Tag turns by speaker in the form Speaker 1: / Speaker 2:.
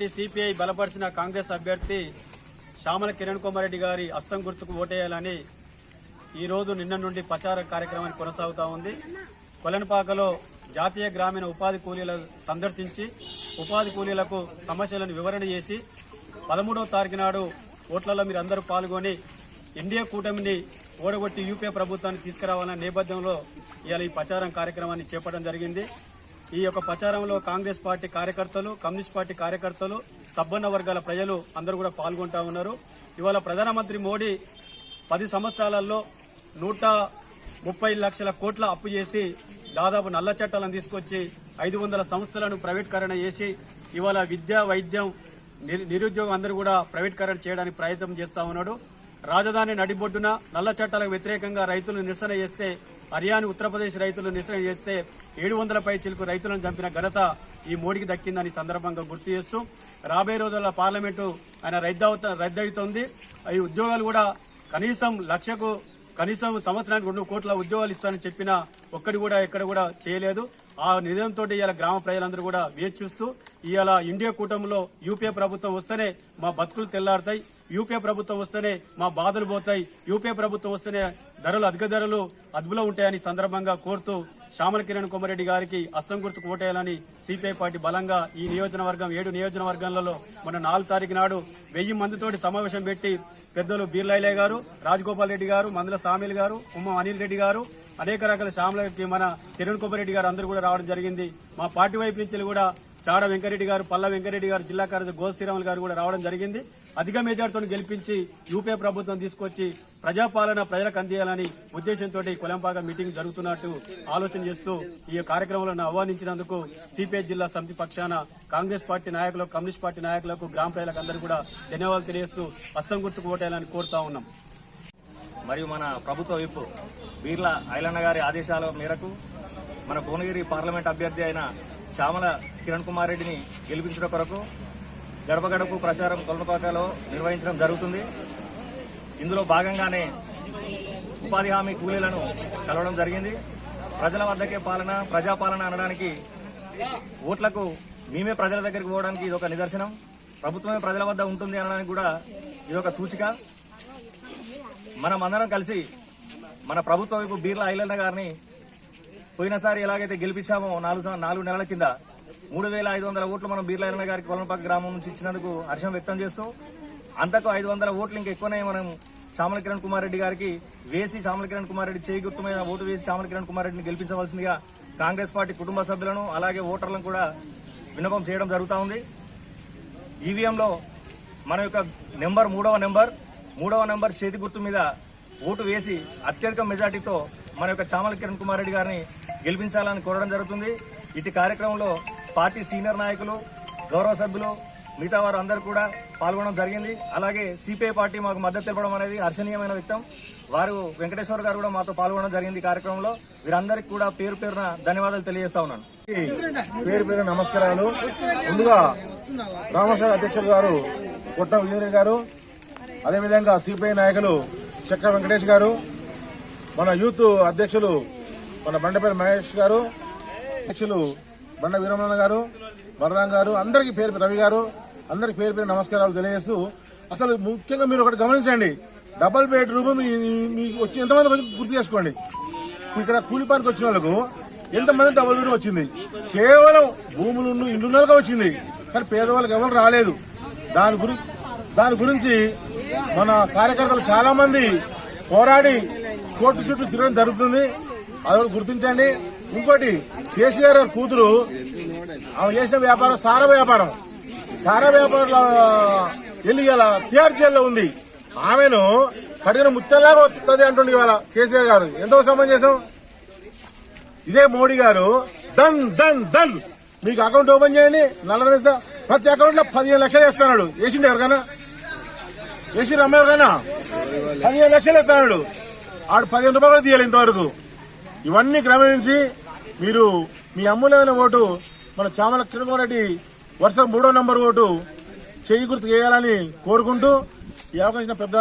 Speaker 1: Party CPI బలపరిచిన కాంగ్రెస్ అభ్యర్థి శ్యామల కిరణ్ కుమార్ రెడ్డి గారి అస్తం గుర్తుకు ఓటేయాలని ఈరోజు నిన్న నుండి ప్రచార కార్యక్రమాన్ని కొనసాగుతా ఉంది. కొలనపాకలో జాతీయ గ్రామీణ ఉపాధి కూలీల సందర్శించి ఉపాధి కూలీలకు సమస్యలను వివరణ చేసి పదమూడవ తారీఖు నాడు ఓట్లలో మీరు అందరూ పాల్గొని ఎన్డీఏ కూటమిని ఓడగొట్టి యూపీఏ ప్రభుత్వాన్ని తీసుకురావాలనే నేపథ్యంలో ఇవాళ ఈ ప్రచారం కార్యక్రమాన్ని చేపట్టడం జరిగింది. ఈ యొక్క ప్రచారంలో కాంగ్రెస్ పార్టీ కార్యకర్తలు కమ్యూనిస్ట్ పార్టీ కార్యకర్తలు సబ్బన్న వర్గాల ప్రజలు అందరూ కూడా పాల్గొంటా ఉన్నారు. ఇవాళ ప్రధానమంత్రి మోడీ పది సంవత్సరాలలో నూట ముప్పై లక్షల కోట్ల అప్పు చేసి దాదాపు నల్ల చట్టాలను తీసుకొచ్చి ఐదు వందల సంస్థలను ప్రైవేట్కరణ చేసి ఇవాళ విద్య వైద్యం నిరుద్యోగం అందరూ కూడా ప్రైవేట్కరణ చేయడానికి ప్రయత్నం చేస్తా ఉన్నాడు. రాజధాని నడిబొడ్డున నల్ల చట్టాలకు వ్యతిరేకంగా రైతులు నిరసన చేస్తే హర్యానా ఉత్తరప్రదేశ్ రైతులు నిరసన చేస్తే ఏడు వందలపై చిలుకు రైతులను చంపిన ఘనత ఈ మోడీకి దక్కిందని సందర్భంగా గుర్తు చేస్తూ రాబోయే రోజుల్లో పార్లమెంటు ఆయన రద్దవుత రద్దవుతోంది. ఈ ఉద్యోగాలు కూడా కనీసం లక్షకు కనీసం సంవత్సరానికి రెండు కోట్ల ఉద్యోగాలు ఇస్తానని చెప్పిన ఒక్కడి కూడా ఎక్కడ కూడా చేయలేదు. ఆ నిధంతో ఇవాళ గ్రామ ప్రజలందరూ కూడా వేచి చూస్తూ ఇవాళ ఇండియా కూటమిలో యూపీఏ ప్రభుత్వం వస్తేనే మా బతుకులు తెల్లారుతాయి. యూపీఏ ప్రభుత్వం వస్తేనే మా బాధలు పోతాయి. యూపీఏ ప్రభుత్వం వస్తేనే ధరలు అధిక ధరలు అదుపులో ఉంటాయని సందర్భంగా కోరుతూ శ్యామల కిరణ్ కుమారెడ్డి గారికి అస్సం గుర్తుకు ఓటేయాలని సిపిఐ పార్టీ బలంగా ఈ నియోజకవర్గం ఏడు నియోజకవర్గాలలో మన నాలుగు తారీఖు నాడు వెయ్యి మందితోటి సమావేశం పెట్టి పెద్దలు బీర్లైలే గారు రాజగోపాల్ రెడ్డి గారు మందుల సామిల్ గారు ఉమ్మ అనిల్ రెడ్డి గారు అనేక రకాల శ్యామలకి మన కిరణ్ కుమార్ రెడ్డి గారు అందరూ కూడా రావడం జరిగింది. మా పార్టీ వైపు నుంచి కూడా చాడ వెంకరెడ్డి గారు పల్ల వెంకరెడ్డి గారు జిల్లా కార్యదర్శి గోశ్రీరాములు గారు కూడా రావడం జరిగింది. అధిక మెజార్టీతో గెలిపించి యూపీఏ ప్రభుత్వం తీసుకొచ్చి ప్రజాపాలన ప్రజలకు అందియాలని ఉద్దేశంతో కొలంపాగా మీటింగ్ జరుగుతున్నట్టు ఆలోచన చేస్తూ ఈ కార్యక్రమాలను ఆహ్వానించినందుకు సిపిఐ జిల్లా సమితి పక్షాన కాంగ్రెస్ పార్టీ నాయకులకు కమ్యూనిస్ట్ పార్టీ నాయకులకు గ్రామ ప్రజలకు అందరూ కూడా ధన్యవాదాలు తెలియజేస్తూ హస్తం గుర్తుకు ఓటేయాలని కోరుతా ఉన్నాం.
Speaker 2: మరియు మన ప్రభుత్వ విప్ వీర్ల ఐలన్న గారి ఆదేశాల మేరకు మన భువనగిరి పార్లమెంట్ అభ్యర్థి అయిన శ్యామల కిరణ్ కుమార్ రెడ్డిని గెలిపించడం కొరకు గడప గడపు ప్రచారం కొలనపాకలో నిర్వహించడం జరుగుతుంది. ఇందులో భాగంగానే ఉపాధి హామీ కూలీలను కలవడం జరిగింది. ప్రజల వద్దకే పాలన ప్రజాపాలన అనడానికి ఓట్లకు మేమే ప్రజల దగ్గరికి పోవడానికి ఇది ఒక నిదర్శనం. ప్రభుత్వమే ప్రజల వద్ద ఉంటుంది అనడానికి కూడా ఇది ఒక సూచిక. మనం అందరం కలిసి మన ప్రభుత్వ వైపు బీర్ల ఐలన్న గారిని పోయినసారి ఎలాగైతే గెలిపించామో నాలుగు నాలుగు నెలల కింద మూడు వేల ఐదు వందల ఓట్లు మనం బీర్ల గారికి కొలనపాక గ్రామం నుంచి ఇచ్చినందుకు హర్షం వ్యక్తం చేస్తూ అంతకు ఐదు వందల ఓట్లు ఇంకా ఎక్కువనే మనం శ్యామల కిరణ్ కుమార్ రెడ్డి గారికి వేసి శ్యామల కిరణ్ కుమార్ రెడ్డి చేయి గుర్తు మీద ఓటు వేసి శ్యామల కిరణ్ కుమార్ రెడ్డిని గెలిపించవలసిందిగా కాంగ్రెస్ పార్టీ కుటుంబ సభ్యులను అలాగే ఓటర్లను కూడా విన్నపం చేయడం జరుగుతూ ఉంది. ఈవీఎంలో మన యొక్క నెంబర్ మూడవ నెంబర్ మూడవ నెంబర్ చేతి గుర్తు మీద ఓటు వేసి అత్యధిక మెజార్టీతో మన యొక్క చామల కిరణ్ కుమార్ రెడ్డి గారిని గెలిపించాలని కోరడం జరుగుతుంది. ఇటు కార్యక్రమంలో పార్టీ సీనియర్ నాయకులు గౌరవ సభ్యులు మిగతా వారు అందరూ కూడా పాల్గొనడం జరిగింది. అలాగే సిపిఐ పార్టీ మాకు మద్దతు తెలపడం అనేది హర్షణీయమైన వ్యక్తం. వారు వెంకటేశ్వర గారు కూడా మాతో పాల్గొనడం జరిగింది కార్యక్రమంలో. వీరందరికీ కూడా పేరు పేరున ధన్యవాదాలు తెలియజేస్తా ఉన్నాను.
Speaker 3: పేరు పేరు నమస్కారాలు. ముందుగా రామసాగర్ అధ్యక్షులు గారు కొట్ట విజయరెడ్డి గారు అదేవిధంగా సిపిఐ నాయకులు చక్ర వెంకటేష్ గారు మన యూత్ అధ్యక్షులు మన బండపల్లి మహేష్ గారు అధ్యక్షులు బండ వీరమణ గారు బలరాం గారు అందరికీ పేరు రవి గారు అందరికి పేరు పేరు నమస్కారాలు తెలియజేస్తూ అసలు ముఖ్యంగా మీరు ఒకటి గమనించండి. డబల్ బెడ్రూమ్ మీ- మీకు వచ్చి ఎంతమంది వచ్చి గుర్తు చేసుకోండి. ఇక్కడ కూలి పనికి వచ్చిన వాళ్ళకు ఎంతమంది డబల్ బెడ్రూమ్ వచ్చింది? కేవలం భూములు ఉన్న వచ్చింది. కానీ పేదవాళ్ళకి ఎవరు రాలేదు. దాని గురించి దాని గురించి మన కార్యకర్తలు చాలా మంది పోరాడి కోర్టు చుట్టూ తిరగడం జరుగుతుంది. అది గుర్తించండి. ఇంకోటి కేసీఆర్ కూతురు ఆమె చేసిన వ్యాపారం సార వ్యాపారం. సార వ్యాపారంలో వెళ్ళి గల టీఆర్ జైల్లో ఉంది. ఆమెను కఠిన ముత్తలాగా వస్తుంది అంటుండే ఇవాళ కేసీఆర్ గారు. ఎంతో సమంజసం? ఇదే మోడీ గారు దన్ దన్ దన్ మీకు అకౌంట్ ఓపెన్ చేయండి. నలభై ప్రతి అకౌంట్లో పదిహేను లక్షలు వేస్తున్నాడు. వేసిండు ఎవరికైనా? వేసి అమ్మ ఎవరికైనా? పదిహేను లక్షలు వేస్తున్నాడు. ఆడు పదిహేను రూపాయలు తీయాలి ఇంతవరకు. ఇవన్నీ క్రమేణించి మీరు మీ అమ్ములైన ఓటు మన చామల కిరణ్ వరుస మూడో నంబర్ ఓటు చేయి గుర్తు చేయాలని కోరుకుంటూ ఈ అవకాశం పెద్ద